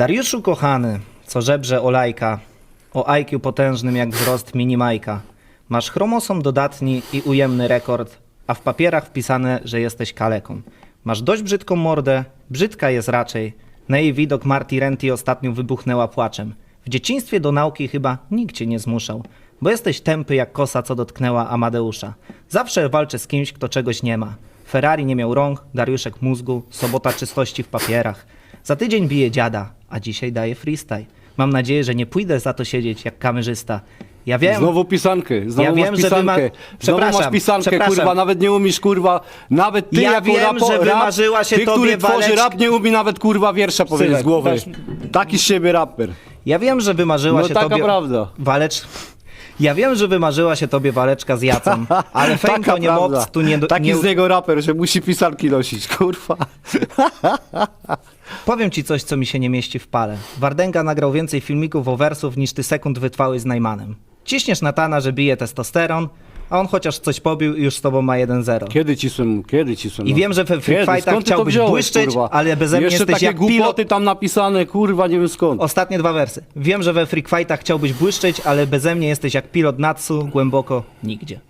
Dariuszu kochany, co żebrze o lajka, o IQ potężnym jak wzrost minimajka. Masz chromosom dodatni i ujemny rekord, a w papierach wpisane, że jesteś kaleką. Masz dość brzydką mordę, brzydka jest raczej. Na jej widok Marty Renty ostatnio wybuchnęła płaczem. W dzieciństwie do nauki chyba nikt cię nie zmuszał, bo jesteś tępy jak kosa, co dotknęła Amadeusza. Zawsze walczę z kimś, kto czegoś nie ma. Ferrari nie miał rąk, Dariuszek mózgu, sobota czystości w papierach. Za tydzień bije dziada, a dzisiaj daje freestyle. Mam nadzieję, że nie pójdę za to siedzieć jak kamerzysta. Ja wiem, Znowu pisankę, znowu Ja masz wiem, że wy ma- pisankę. Znowu Przepraszam, masz pisankę, przepraszam. kurwa, nawet nie umiesz, kurwa, nawet ty Ja jako wiem, rapo, że wymarzyła się ty, tobie który tworzy rap, nie umie nawet, kurwa, wiersza powiedzieć z głowy. Taki z siebie raper. ja wiem, że wymarzyła No się taka tobie prawda. walecz... Ja wiem, że wymarzyła się tobie waleczka z Jacą, ale fame Taka to nie prawda. moc, tu nie... Taki nie... z niego raper, że musi pisanki nosić, kurwa. Powiem ci coś, co mi się nie mieści w pale. Wardęga nagrał więcej filmików o wersów niż ty sekund wytrwałeś z Najmanem. Ciśniesz Natana, że bije testosteron, a on chociaż coś pobił i już z tobą ma 1-0. Kiedy cisłem, kiedy cisłem? I wiem, że we Free Kiedy? Fightach Skąd ty to chciałbyś wziąłeś, błyszczeć, kurwa? ale beze mnie Jeszcze jesteś takie jak głupoty tam napisane, kurwa, nie wiem skąd. Ostatnie dwa wersy. Wiem, że we Freak Fightach chciałbyś błyszczeć, ale beze mnie jesteś jak pilot Natsu, głęboko nigdzie.